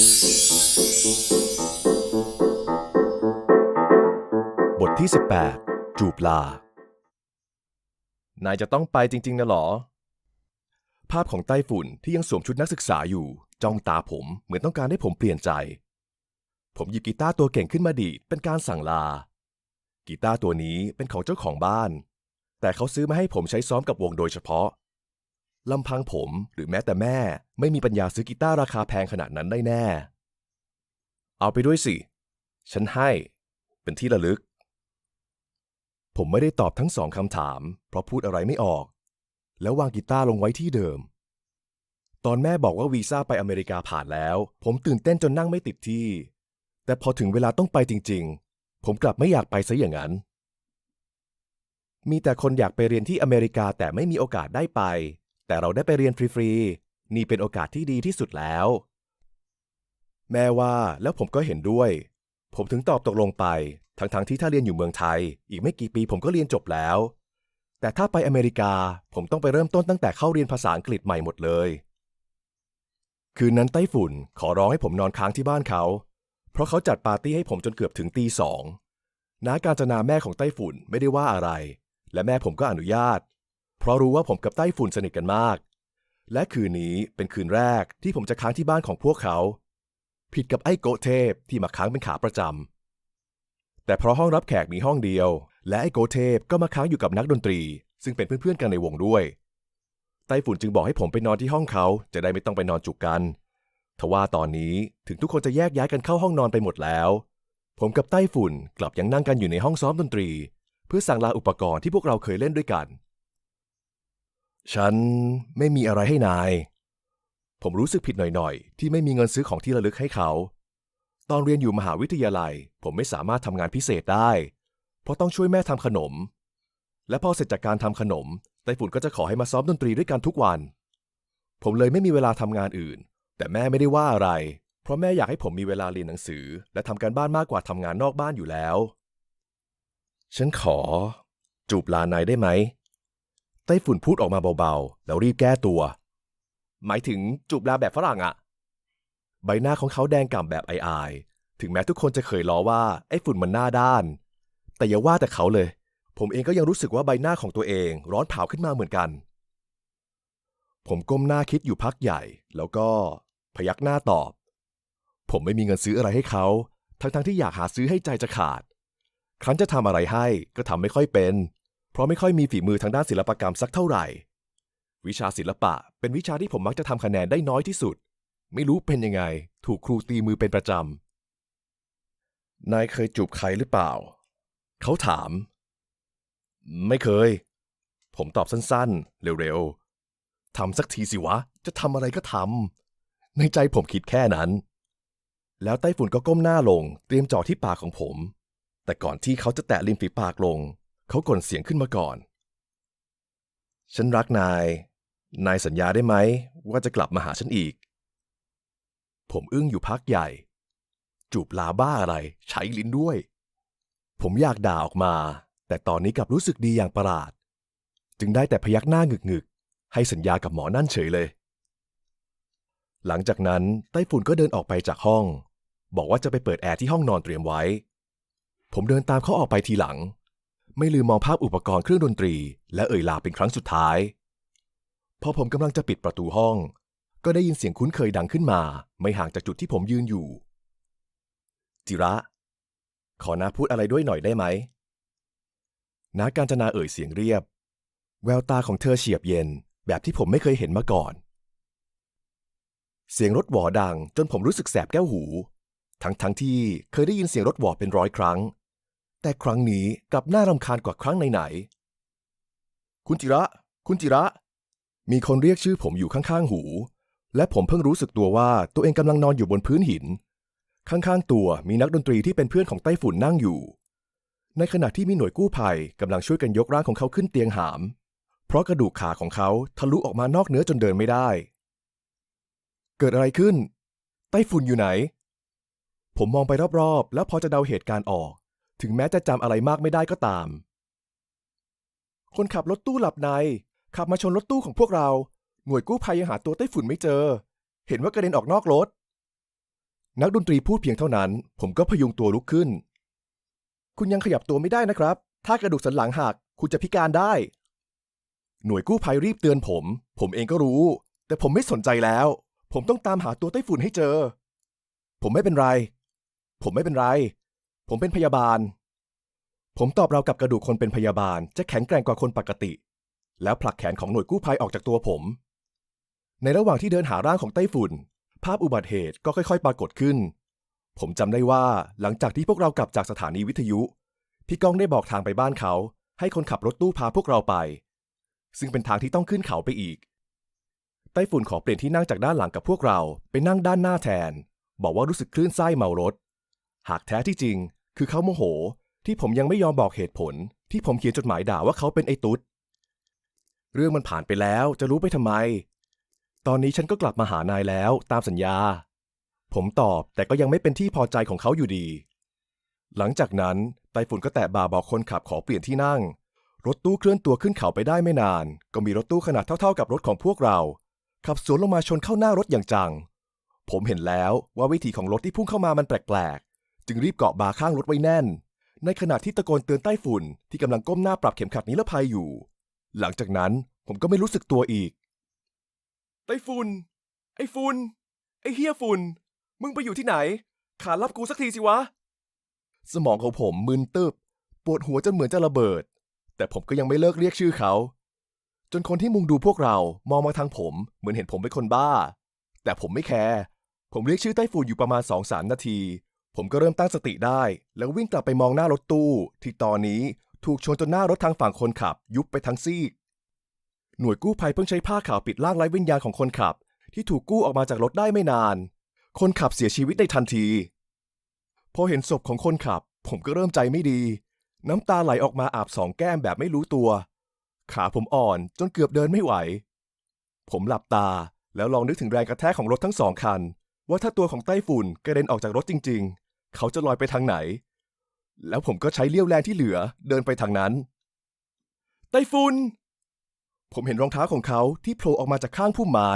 บทที่ 18 จูบลา นายจะต้องไปจริง ๆนะหรอ ภาพของไต้ฝุ่นที่ยังสวมชุดนักศึกษาอยู่ จ้องตาผมเหมือนต้องการให้ผมเปลี่ยนใจ ผมหยิบกีตาร์ตัวเก่งขึ้นมาดีดเป็นการสั่งลา กีตาร์ตัวนี้เป็นของเจ้าของบ้าน แต่เขาซื้อมาให้ผมใช้ซ้อมกับวงโดยเฉพาะ ลำพังผมหรือแม้แต่แม่ ไม่มีปัญญาซื้อกีตาร์ราคาแพงขนาดนั้นได้แน่ เอาไปด้วยสิ ฉันให้ เป็นที่ระลึก ผมไม่ได้ตอบทั้งสองคำถาม เพราะพูดอะไรไม่ออก แล้ววางกีตาร์ลงไว้ที่เดิม ตอนแม่บอกว่าวีซ่าไปอเมริกาผ่านแล้ว ผมตื่นเต้นจนนั่งไม่ติดที่ แต่พอถึงเวลาต้องไปจริง ๆ ผมกลับไม่อยากไปซะอย่างนั้นมีแต่คนอยากไปเรียนที่อเมริกาแต่ไม่มีโอกาสได้ไป แต่เราได้ไปเรียนฟรีๆ นี่เป็นโอกาสที่ดีที่สุดแล้ว แม่ว่าแล้วผมก็เห็นด้วย ผมถึงตอบตกลงไป ทั้งๆที่ถ้าเรียนอยู่เมืองไทย อีกไม่กี่ปีผมก็เรียนจบแล้ว แต่ถ้าไปอเมริกาผมต้องไปเริ่มต้นตั้งแต่เข้าเรียนภาษาอังกฤษใหม่หมดเลย คืนนั้นไต้ฝุ่นขอร้องให้ผมนอนค้างที่บ้านเขา เพราะเขาจัดปาร์ตี้ให้ผมจนเกือบถึงตีสองน้าการจนาแม่ของไต้ฝุ่นไม่ได้ว่าอะไร และแม่ผมก็อนุญาต เพราะรู้ว่าผมกับไต้ฝุ่นสนิทกันมาก และคืนนี้เป็นคืนแรกที่ผมจะค้างที่บ้านของพวกเขา ผิดกับไอ้โกเทพที่มาค้างเป็นขาประจำแต่เพราะห้องรับแขกมีห้องเดียว และไอ้โกเทพก็มาค้างอยู่กับนักดนตรี ซึ่งเป็นเพื่อนๆกันในวงด้วยไต้ฝุ่นจึงบอกให้ผมไปนอนที่ห้องเขาจะได้ไม่ต้องไปนอนจุกกันทว่าตอนนี้ถึงทุกคนจะแยกย้ายกันเข้าห้องนอนไปหมดแล้ว ผมกับไต้ฝุ่นกลับยังนั่งกันอยู่ในห้องซ้อมดนตรี เพื่อสั่งลาอุปกรณ์ที่พวกเราเคยเล่นด้วยกัน ฉันไม่มีอะไรให้นาย ผมรู้สึกผิดหน่อยๆ ที่ไม่มีเงินซื้อของที่ระลึกให้เขา ตอนเรียนอยู่มหาวิทยาลัย ผมไม่สามารถทำงานพิเศษได้ เพราะต้องช่วยแม่ทำขนม และพอเสร็จจากการทำขนมไต้ฝุ่นก็จะขอให้มาซ้อมดนตรีด้วยกันทุกวัน ผมเลยไม่มีเวลาทำงานอื่น แต่แม่ไม่ได้ว่าอะไร เพราะแม่อยากให้ผมมีเวลาเรียนหนังสือ และทำการบ้านมากกว่าทำงานนอกบ้านอยู่แล้ว ฉันขอ จูบลานายได้ไหม ต้ฝุ่นพูดออกมาเบาๆ แล้วรีบแก้ตัว หมายถึงจูบลาแบบฝรั่งอะใบหน้าของเขาแดงก่ำแบบอายๆ ถึงแม้ทุกคนจะเคยล้อว่าไอ้ฝุ่นมันหน้าด้าน แต่อย่าว่าแต่เขาเลย ผมเองก็ยังรู้สึกว่าใบหน้าของตัวเองร้อนเผาขึ้นมาเหมือนกัน ผมก้มหน้าคิดอยู่พักใหญ่ แล้วก็พยักหน้าตอบ ผมไม่มีเงินซื้ออะไรให้เขา ทั้งๆที่อยากหาซื้อให้ใจจะขาด ครั้นจะทำอะไรให้ก็ทำไม่ค่อยเป็น ราะไม่ค่อยมีฝีมือทางด้านศิลปกรรมสักเท่าไหร่ วิชาศิลปะเป็นวิชาที่ผมมักจะทำคะแนนได้น้อยที่สุด ไม่รู้เป็นยังไง ถูกครูตีมือเป็นประจำนายเคยจูบใครหรือเปล่า เขาถาม ไม่เคย ผมตอบสั้นๆ เร็วๆทำสักทีสิวะ จะทำอะไรก็ทำในใจผมคิดแค่นั้น แล้วไต้ฝุ่นก็ก้มหน้าลง เตรียมจ่อที่ปากของผม แต่ก่อนที่เขาจะแตะริมฝีปากลง เขาก่นเสียงขึ้นมาก่อน ฉันรักนาย นายสัญญาได้ไหม ว่าจะกลับมาหาฉันอีก ผมอึ้งอยู่พักใหญ่ จูบลาบ้าอะไร ใช้ลิ้นด้วย ผมอยากด่าออกมา แต่ตอนนี้กลับรู้สึกดีอย่างประหลาด จึงได้แต่พยักหน้าหงึกๆให้สัญญากับหมอนั่นเฉยเลย หลังจากนั้นไต้ฝุ่นก็เดินออกไปจากห้อง บอกว่าจะไปเปิดแอร์ที่ห้องนอนเตรียมไว้ ผมเดินตามเขาออกไปทีหลัง ไม่ลืมมองภาพอุปกรณ์เครื่องดนตรี และเอ่ยลาเป็นครั้งสุดท้าย พอผมกำลังจะปิดประตูห้อง ก็ได้ยินเสียงคุ้นเคยดังขึ้นมา ไม่ห่างจากจุดที่ผมยืนอยู่ จิระ ขอนาพูดอะไรด้วยหน่อยได้ไหมนาการจนาเอ่ยเสียงเรียบ แววตาของเธอเฉียบเย็น แบบที่ผมไม่เคยเห็นมาก่อน เสียงรถหวอดังจนผมรู้สึกแสบแก้วหู ทั้งทั้งที่เคยได้ยินเสียงรถหวอเป็นร้อยครั้ง แต่ครั้งนี้กลับน่ารำคาญกว่าครั้งไหนๆคุณจิระ คุณจิระ มีคนเรียกชื่อผมอยู่ข้างๆหู และผมเพิ่งรู้สึกตัวว่าตัวเองกำลังนอนอยู่บนพื้นหิน ข้างๆตัวมีนักดนตรีที่เป็นเพื่อนของไต้ฝุ่นนั่งอยู่ ในขณะที่มีหน่วยกู้ภัยกำลังช่วยกันยกร่างของเขาขึ้นเตียงหาม เพราะกระดูกขาของเขาทะลุออกมานอกเนื้อจนเดินไม่ได้ เกิดอะไรขึ้น ไต้ฝุ่นอยู่ไหน ผมมองไปรอบๆ แล้วพอจะเดาเหตุการณ์ออก ถึงแม้จะจำอะไรมากไม่ได้ก็ตาม คนขับรถตู้หลับใน ขับมาชนรถตู้ของพวกเรา หน่วยกู้ภัยยังหาตัวไต้ฝุ่นไม่เจอ เห็นว่ากระเด็นออกนอกรถ นักดนตรีพูดเพียงเท่านั้น ผมก็พยุงตัวลุกขึ้น คุณยังขยับตัวไม่ได้นะครับ ถ้ากระดูกสันหลังหักคุณจะพิการได้ หน่วยกู้ภัยรีบเตือนผม ผมเองก็รู้ แต่ผมไม่สนใจแล้ว ผมต้องตามหาตัวไต้ฝุ่นให้เจอ ผมไม่เป็นไร ผมไม่เป็นไร ผมเป็นพยาบาล ผมตอบเราวกับกระดูกคนเป็นพยาบาลจะแข็งแกร่งกว่าคนปกติ แล้วผลักแขนของหน่วยกู้ภัยออกจากตัวผม ในระหว่างที่เดินหาร่างของไต้ฝุ่น ภาพอุบัติเหตุก็ค่อย ๆ ปรากฏขึ้น ผมจำได้ว่าหลังจากที่พวกเรากลับจากสถานีวิทยุ พี่ก้องได้บอกทางไปบ้านเขา ให้คนขับรถตู้พาพวกเราไป ซึ่งเป็นทางที่ต้องขึ้นเขาไปอีกไต้ฝุ่นขอเปลี่ยนที่นั่งจากด้านหลังกับพวกเรา ไปนั่งด้านหน้าแทน บอกว่ารู้สึกคลื่นไส้เมารถ หากแท้ที่จริง คือเขาโมโห ที่ผมยังไม่ยอมบอกเหตุผล ที่ผมเขียนจดหมายด่าว่าเขาเป็นไอ้ตุ๊ด เรื่องมันผ่านไปแล้วจะรู้ไปทำไม ตอนนี้ฉันก็กลับมาหานายแล้วตามสัญญา ผมตอบแต่ก็ยังไม่เป็นที่พอใจของเขาอยู่ดี หลังจากนั้นไต้ฝุ่นก็แตะบ่าบอกคนขับขอเปลี่ยนที่นั่ง รถตู้เคลื่อนตัวขึ้นเขาไปได้ไม่นาน ก็มีรถตู้ขนาดเท่าๆกับรถของพวกเรา ขับสวนลงมาชนเข้าหน้ารถอย่างจัง ผมเห็นแล้วว่าวิถีของรถที่พุ่งเข้ามามันแปลก จึงรีบเกาะบาร์ข้างรถไว้แน่น ในขณะที่ตะโกนเตือนไต้ฝุ่นที่กำลังก้มหน้าปรับเข็มขัดนิรภัยอยู่ หลังจากนั้นผมก็ไม่รู้สึกตัวอีก ไต้ฝุ่น ไอ้ฝุ่น ไอ้เฮียฝุ่น มึงไปอยู่ที่ไหน ขารับกูสักทีสิวะ สมองของผมมึนตึบ ปวดหัวจนเหมือนจะระเบิด แต่ผมก็ยังไม่เลิกเรียกชื่อเขา จนคนที่มุงดูพวกเรามองมาทางผมเหมือนเห็นผมเป็นคนบ้า แต่ผมไม่แคร์ ผมเรียกชื่อไต้ฝุ่นอยู่ประมาณสองสามนาที ผมก็เริ่มตั้งสติได้ แล้ววิ่งกลับไปมองหน้ารถตู้ ที่ตอนนี้ถูกชนจนหน้ารถทางฝั่งคนขับ ยุบไปทั้งซีก หน่วยกู้ภัยเพิ่งใช้ผ้าขาวปิดร่างไร้วิญญาณของคนขับ ที่ถูกกู้ออกมาจากรถได้ไม่นาน คนขับเสียชีวิตในทันที พอเห็นศพของคนขับ ผมก็เริ่มใจไม่ดี น้ำตาไหลออกมาอาบสองแก้มแบบไม่รู้ตัว ขาผมอ่อนจนเกือบเดินไม่ไหว ผมหลับตาแล้วลองนึกถึงแรงกระแทกของรถทั้งสองคัน ว่าถ้าตัวของไต้ฝุ่นกระเด็นออกจากรถจริง ๆ เขาจะลอยไปทางไหน แล้วผมก็ใช้เลี้ยวแรงที่เหลือเดินไปทางนั้น ไต้ฝุ่น ผมเห็นรองเท้าของเขาที่โผล่ออกมาจากข้างพุ่มไม้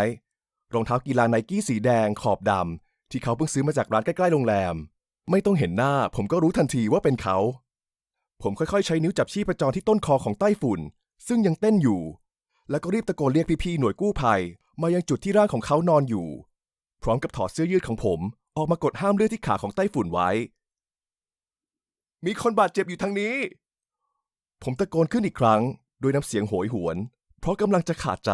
รองเท้ากีฬาไนกี้สีแดงขอบดำที่เขาเพิ่งซื้อมาจากร้านใกล้ๆโรงแรม ไม่ต้องเห็นหน้า ผมก็รู้ทันทีว่าเป็นเขา ผมค่อยๆ ใช้นิ้วจับชีพจรที่ต้นคอของไต้ฝุ่น ซึ่งยังเต้นอยู่ แล้วก็รีบตะโกนเรียกพี่ๆหน่วยกู้ภัย มายังจุดที่ร่างของเขานอนอยู่ พร้อมกับถอดเสื้อยืดของผม ออกมากดห้ามเลือดที่ขาของไต้ฝุ่นไว้ มีคนบาดเจ็บอยู่ทางนี้ ผมตะโกนขึ้นอีกครั้งโดยน้ำเสียงโหยหวน เพราะกำลังจะขาดใจ